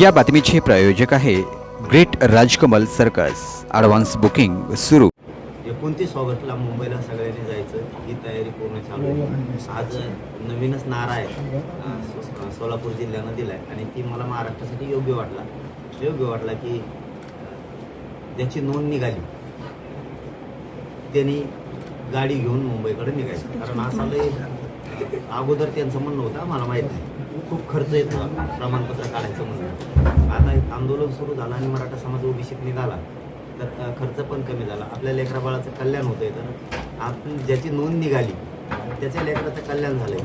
या बातमीचे प्रायोजक आहे great Rajkamal circus. Advance booking सुरू. एकोणतीस ऑगस्टला मुंबईला सगळ्यांनी जायचं. ही तयारी पूर्ण चालू आहे. आज नवीनच नारा आहे. सो- सोलापूर जिल्ह्यानं दिलाय. आणि ती मला महाराष्ट्रासाठी योग्य वाटला. योग्य वाटला की ज्याची नोंद निघाली त्यांनी गाडी घेऊन मुंबईकडे निघायचं. कारण असं लय अगोदर त्यांचं म्हणणं होतं आम्हाला माहीत नाही. खूप खर्च येतो प्रमाणपत्र काढायचं म्हणून. आता एक आंदोलन सुरू झालं आणि मराठा समाज ओबीसीत निघाला. तर खर्च पण कमी झाला. आपल्या लेकराबाळाचं कल्याण होतंय. तर आपण ज्याची नोंद निघाली त्याच्या लेकराचं कल्याण झालंय.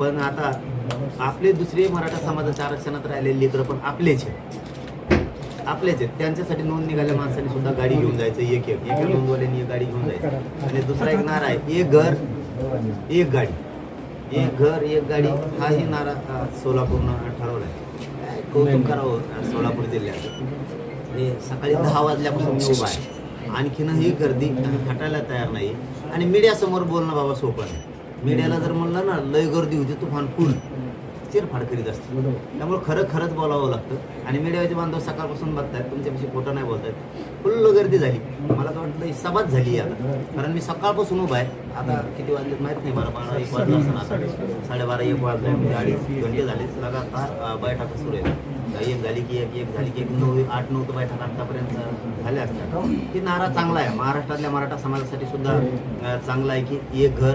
पण आता आपले दुसरे मराठा समाजाच्या आरक्षणात राहिलेले लेकरं पण आपलेच आहेत. आपलेच आहेत. त्यांच्यासाठी नोंद निघाल्या माणसाने सुद्धा गाडी घेऊन जायचं एक. एक एक नोंदवाल्याने एक गाडी घेऊन जायचं. आणि दुसरा एक नारा आहे एक घर एक गाडी. एक घर एक गाडी हाही नारा सोलापूरनं ठरवलाय. आहे कौतुक करावं सोलापूर जिल्ह्यात? हे सकाळी दहा वाजल्यापासून मी उभा आहे. आणखीनही गर्दी खटायला हटायला तयार नाही. आणि मीडियासमोर बोलणं बाबा सोपं नाही. मीडियाला जर म्हणलं ना लय गर्दी होती तुफान फुल. चिरफाड करीत असते त्यामुळे खरं खरंच बोलावं लागतं. आणि मीडियाचे बांधव सकाळपासून बघतायत तुमच्यापाशी खोटं नाही बोलतायत. फुल्ल गर्दी झाली. मला तर वाटतं ही सभाच झाली आहे आता. कारण मी सकाळपासून उभा आहे. आता किती वाजले माहीत नाही. बारा बारा एक वाजला असं आता. साडेबारा एक वाजले. म्हणजे अडीच घंटे झाले. लगातार बैठका सुरू आहेत. एक झाली की एक एक झाली की एक नऊ आठ नऊ तर बैठक आतापर्यंत झाल्या असतात. ही नारा चांगला आहे. महाराष्ट्रातल्या मराठा समाजासाठी सुद्धा चांगला आहे की एक घर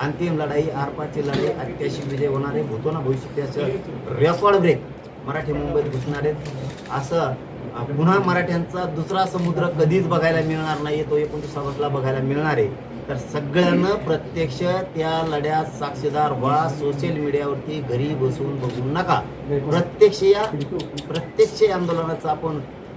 अंतिम लढाई आरपारची लढाई अत्याशी विजय होणार आहे होतो ना भविष्याचं रेकॉर्ड ब्रेक मराठी मुंबईत घुसणार आहेत. असं पुन्हा मराठ्यांचा दुसरा समुद्र कधीच बघायला मिळणार नाही तो एकोणतीस ऑगस्टला बघायला मिळणार आहे. तर सगळ्यांना प्रत्यक्ष त्या लढ्यात साक्षीदार व्हा. सोशल मीडियावरती घरी बसून बघू नका. प्रत्यक्ष या प्रत्यक्ष आंदोलनाचा आपण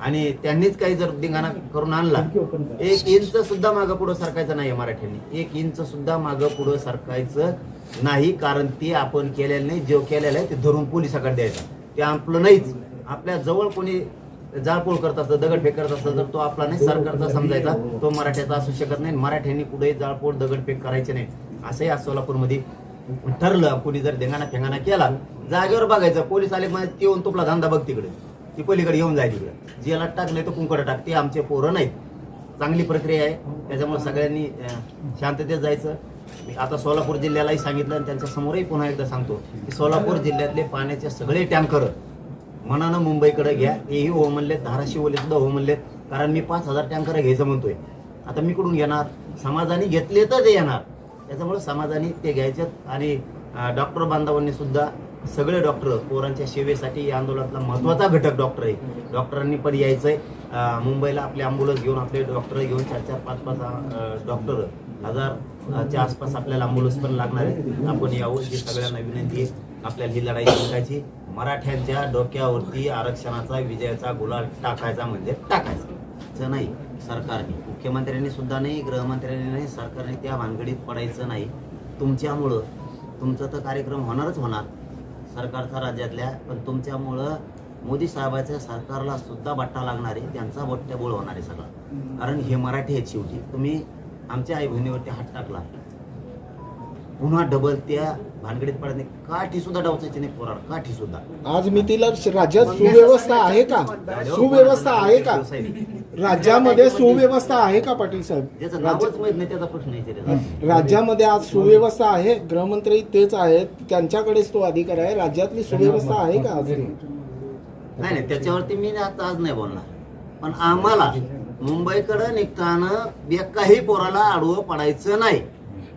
आणि त्यांनीच काही जर धिंगाणा करून आणला एक इंच सुद्धा मागं पुढं सरकायचं नाही मराठ्यांनी. एक इंच सुद्धा मागं पुढं सरकायचं नाही कारण ते आपण केलेलं नाही. जो केलेलं आहे ते धरून पोलिसाकडे द्यायचं. ते आपलं नाहीच. आपल्या जवळ कोणी जाळपोळ करत असतं दगडफेक करत असतं तर तो आपला नाही सरकारचा समजायचा. तो मराठ्याचा असू शकत नाही. मराठ्यांनी पुढे जाळपोळ दगडफेक करायचे नाही असंही आज सोलापूरमध्ये ठरलं. कोणी जर धिंगाणा फेंगाणा केला जागेवर बघायचं. पोलीस आले म्हणजे ते येऊन तुपला धंदा बघ तिकडे. ती पलीकडे येऊन जाय तिकडे ज्याला टाकलंय तो कुंकड टाक. ते आमचे पोरं नाहीत. चांगली प्रक्रिया आहे. त्याच्यामुळे सगळ्यांनी शांततेत जायचं. आता सोलापूर जिल्ह्यालाही सांगितलं आणि त्यांच्या समोरही पुन्हा एकदा सांगतो की सोलापूर जिल्ह्यातले पाण्याचे सगळे टँकर मनानं मुंबईकडे घ्या. तेही हो म्हणलेत धाराशिवले सुद्धा हो म्हणलेत कारण मी पाच हजार टँकर घ्यायचं म्हणतोय. आता मी कुठून घेणार? समाजाने घेतले तर ते येणार. त्याच्यामुळे समाजाने ते घ्यायच्यात आणि डॉक्टर बांधवांनी सुद्धा सगळे डॉक्टर पोरांच्या सेवेसाठी या आंदोलनातला महत्त्वाचा घटक डॉक्टर आहे. डॉक्टरांनी पण यायचंय. आहे मुंबईला आपले अँब्युलन्स घेऊन आपले डॉक्टर घेऊन चार चार पाच पाच डॉक्टर हजारच्या आसपास आपल्याला अँब्युलन्स पण लागणार आहे. आपण यावं ही सगळ्यांना विनंती आहे. आपल्याला ही लढाई जिंकायची. मराठ्यांच्या डोक्यावरती आरक्षणाचा विजयाचा गुलाल टाकायचा म्हणजे टाकायचा. नाही. सरकारने. मुख्यमंत्र्यांनी सुद्धा नाही गृहमंत्र्यांनी नाही सरकारने त्या भानगडीत पडायचं नाही. तुमच्यामुळं तुमचं तर कार्यक्रम होणारच होणार. सरकारचा राज्यातल्या पण तुमच्यामुळं मोदी साहेबाच्या सरकारला सुद्धा बट्टा लागणार आहे त्यांचा बट्ट्याबोळ होणार आहे सगळा. कारण हे मराठी आहेत शेवटी. तुम्ही आमच्या आई बहिणीवरती हात टाकला. पुन्हा डबल त्या भानगडीत पडत नाही काठी सुद्धा डावचायची नाही पोराड काठी सुद्धा आज मी तिला राज्यात सुव्यवस्था आहे का? सुव्यवस्था आहे का? राज्यामध्ये सुव्यवस्था आहे का पाटील साहेब? नावच माहीत नाही त्याचा प्रश्न. राज्यामध्ये आज सुव्यवस्था आहे गृहमंत्री तेच आहेत त्यांच्याकडेच तो अधिकार आहे. राज्यातली सुव्यवस्था आहे का आज? नाही नाही त्याच्यावरती मी आता आज नाही बोलणार. पण आम्हाला मुंबईकडे निघताना एकाही पोराला आडवं पडायचं नाही.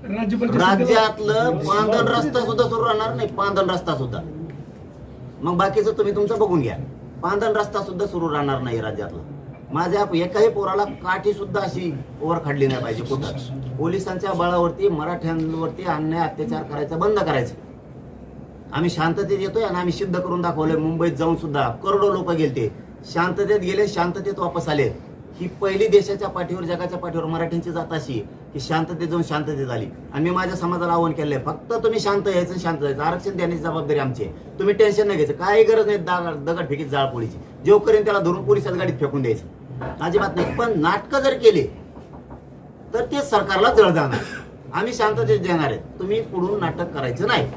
राज्यातलं पांदन रस्ता सुद्धा सुरू राहणार नाही पांदन रस्ता सुद्धा. मग बाकीचं तुम्ही तुमचं बघून घ्या. पांदन रस्ता सुद्धा सुरू राहणार नाही राज्यातला. माझ्या एकाही पोराला काठी सुद्धा अशी वर खाडली नाही पाहिजे कुठं. पोलिसांच्या बळावरती मराठ्यांवरती अन्याय अत्याचार करायचा बंद करायचं. आम्ही शांततेत येतोय आणि आम्ही सिद्ध करून दाखवलंय मुंबईत जाऊन सुद्धा. करोडो लोक गेलते. शांततेत गेले शांततेत वापस आले ही पहिली देशाच्या पाठीवर जगाच्या पाठीवर मराठ्यांची जात अशी की शांततेत जाऊन शांततेत झाली आणि मी माझ्या समाजाला आव्हान केलंय. फक्त तुम्ही शांत यायचं शांत जायचं आरक्षण देण्याची जबाबदारी आमची आहे. तुम्ही टेन्शन नाही घ्यायचं. काही गरज नाही दगड दगड जाळपोळीची. जेव करेन त्याला धरून पोलिसात गाडीत फेकून द्यायचं. अजिबात नाही. पण नाटकं जर केली तर ते सरकारला जळ जाणार. आम्ही शांततेत देणार आहे. तुम्ही पुढून नाटक करायचं नाही.